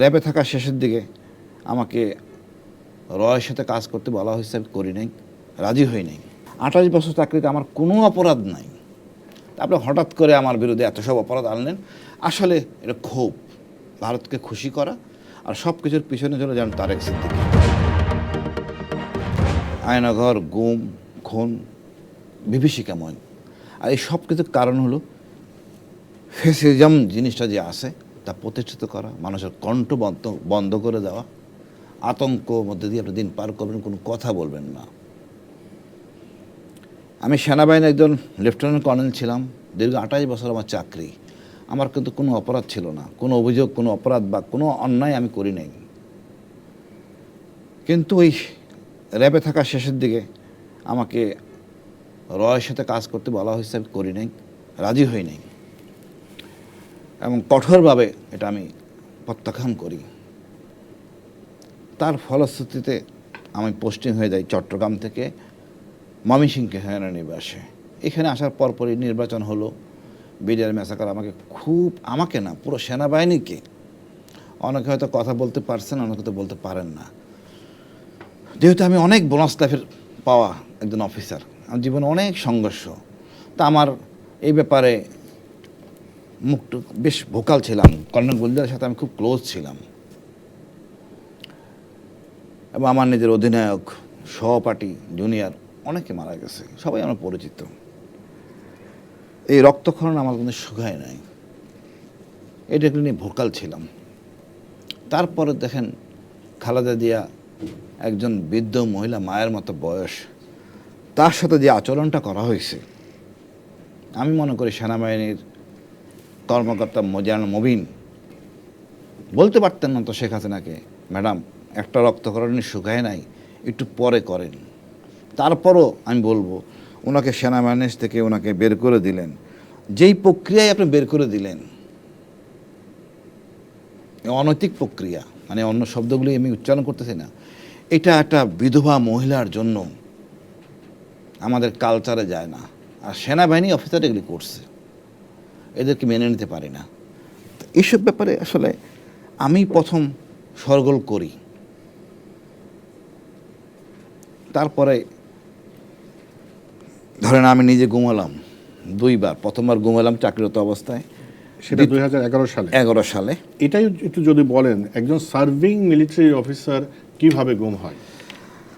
র্যাবে থাকা শেষের দিকে আমাকে রয়ের সাথে কাজ করতে বলা হয়েছে, আমি করি নাই, রাজি হই নাই। আঠাশ বছর চাকরিতে আমার কোনো অপরাধ নাই। তারপরে হঠাৎ করে আমার বিরুদ্ধে এত সব অপরাধ আনলেন, আসলে এটা ক্ষোভ, ভারতকে খুশি করা, আর সব কিছুর পিছনে চলে যান তারেক সিদ্দিকি। আয়নাঘর, গুম, খুন বিভীষিকাময় আর এই সব কিছুর কারণ হলো ফেসিজম জিনিসটা যে আছে তা প্রতিষ্ঠিত করা, মানুষের কণ্ঠ বন্ধ বন্ধ করে দেওয়া, আতঙ্ক মধ্যে দিয়ে আপনি দিন পার করবেন, কোনো কথা বলবেন না। আমি সেনাবাহিনীর একজন লেফটেন্যান্ট কর্নেল ছিলাম, দীর্ঘ আঠাশ বছর আমার চাকরি। আমার কিন্তু কোনো অপরাধ ছিল না, কোনো অভিযোগ, কোনো অপরাধ বা কোনো অন্যায় আমি করি নাই। কিন্তু ওই র্যাবে থাকা শেষের দিকে আমাকে রয়ের সাথে কাজ করতে বলা হয়েছে, আমি করি নাই, রাজি হই নাই। এবং কঠোরভাবে এটা আমি প্রত্যাখ্যান করি। তার ফলশ্রুতিতে আমি পোস্টিং হয়ে যাই চট্টগ্রাম থেকে ময়মনসিংহকে নিবাসে এখানে আসার পরপরই নির্বাচন হলো। বিডিআর মেসাকার আমাকে খুব, আমাকে না, পুরো সেনাবাহিনীকে অনেকে হয়তো কথা বলতে পারছেন, অনেকে তো বলতে পারেন না। যেহেতু আমি অনেক বোনাস লাইফের পাওয়া একজন অফিসার আমার জীবনে অনেক সংঘর্ষ। তা আমার এই ব্যাপারে মুখটু বেশ ভোকাল ছিলাম। কর্নেল গুলজারের সাথে আমি খুব ক্লোজ ছিলাম। এবং আমার নিজের অধিনায়ক, সহপাঠী জুনিয়র অনেকে মারা গেছে। সবাই আমার পরিচিত। এই রক্তক্ষরণ আমার কোনো শুকায় নাই। এটা নিয়ে ভোকাল ছিলাম। তারপরে দেখেন, খালেদা দিয়া একজন বৃদ্ধ মহিলা, মায়ের মতো বয়স। তার সাথে যে আচরণটা করা হয়েছে, আমি মনে করি সেনাবাহিনীর কর্মকর্তা মজান মবিন। বলতে পারতেন না তো শেখ হাসিনাকে, ম্যাডাম, একটা রক্তকরণী শুকায় নাই, একটু পরে করেন। তারপরও আমি বলব, ওনাকে সেনাবাহিনীর থেকে ওনাকে বের করে দিলেন। যেই প্রক্রিয়ায় আপনি বের করে দিলেন অনৈতিক প্রক্রিয়া মানে অন্য শব্দগুলি আমি উচ্চারণ করতেছি না, এটা একটা বিধবা মহিলার জন্য আমাদের কালচারে যায় না। আর সেনাবাহিনী অফিসার এগুলি করছে। এদেরকে মেনে নিতে পারি না। এইসব ব্যাপারে আসলে আমি প্রথম সরগোল করি। তারপরে ধরেন আমি নিজে ঘুমালাম দুইবার প্রথমবার ঘুমালাম চাকরিরত অবস্থায়। সেটা দুই হাজার এগারো সালে। এগারো সালে। এটাই একটু যদি বলেন একজন সার্ভিং মিলিটারি অফিসার কীভাবে গুম হয়?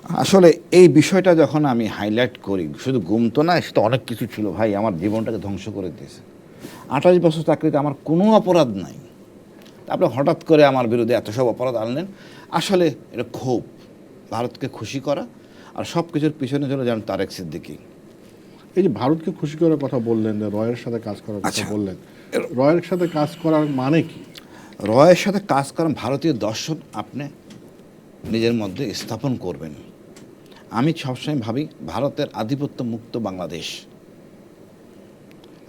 আসলে এই বিষয়টা যখন আমি হাইলাইট করি শুধু ঘুম তো না সেটা অনেক কিছু ছিল ভাই আমার জীবনটাকে ধ্বংস করে দিয়েছে। আঠাশ বছর চাকরিতে আমার কোনো অপরাধ নাই। তারপরে হঠাৎ করে আমার বিরুদ্ধে এত সব অপরাধ আনলেন আসলে এটা ক্ষোভ ভারতকে খুশি করা আর সব কিছুর পিছনে চলে যান তারেক সিদ্দিকি। এই যে ভারতকে খুশি করার কথা বললেন রয়ের সাথে কাজ করার কথা আচ্ছা। বললেন রয়ের সাথে কাজ করার মানে কি? রয়ের সাথে কাজ করেন ভারতীয় দর্শন আপনি নিজের মধ্যে স্থাপন করবেন। আমি সবসময় ভাবি ভারতের আধিপত্য মুক্ত বাংলাদেশ।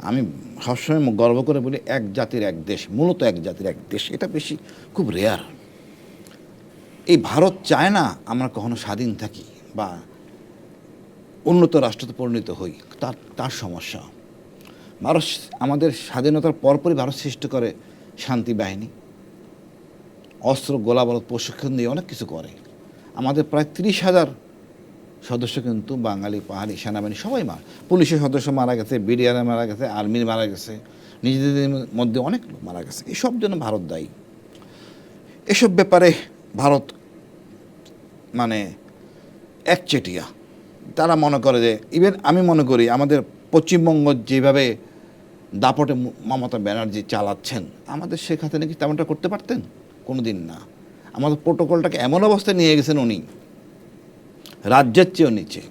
আমি সবসময় গর্ব করে বলি, এক জাতির এক দেশ, মূলত এক জাতির এক দেশ, এটা বেশি খুব রেয়ার এই ভারত চায় না আমরা কখনো স্বাধীন থাকি বা উন্নত রাষ্ট্রতে পরিণত হই, তার তার সমস্যা। ভারত আমাদের স্বাধীনতার পরপরই ভারত সৃষ্টি করে শান্তি বাহিনী, অস্ত্র গোলাবারত প্রশিক্ষণ দিয়ে অনেক কিছু করে। আমাদের প্রায় তিরিশ হাজার সদস্য কিন্তু বাঙালি পাহাড়ি সেনাবাহিনী, সবাই মার। পুলিশের সদস্য মারা গেছে, বিডিআর মারা গেছে, আর্মির মারা গেছে, নিজেদের মধ্যে অনেক লোক মারা গেছে। এসব জন্য ভারত দায়ী। এসব ব্যাপারে ভারত মানে একচেটিয়া। তারা মনে করে যে ইভেন আমি মনে করি আমাদের পশ্চিমবঙ্গ যেভাবে দাপটে মমতা ব্যানার্জি চালাচ্ছেন, আমাদের শেখ হাসিনা কি তেমনটা করতে পারতেন? কোনো দিন না। আমাদের প্রোটোকলটাকে এমন অবস্থায় নিয়ে গেছেন উনি। রাজ্যের চেয়েও নিচে।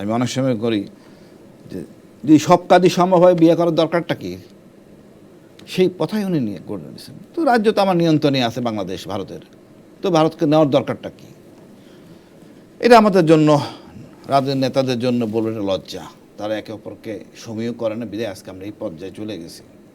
আমি অনেক সময় করি যে, যদি সব কাজই সম্ভব হয়, বিয়ে করার দরকারটা কি? সেই কথাই উনি নিয়ে করে নিয়েছেন তো রাজ্য তো আমার নিয়ন্ত্রণে আছে বাংলাদেশ, ভারতের। তো ভারতকে নেওয়ার দরকারটা কি? এটা আমাদের জন্য, রাজ্যের নেতাদের জন্য এটা লজ্জা। তারা একে অপরকে সমীহ করে না। বিদায়, আজকে আমরা এই পর্যায়ে চলে গেছি।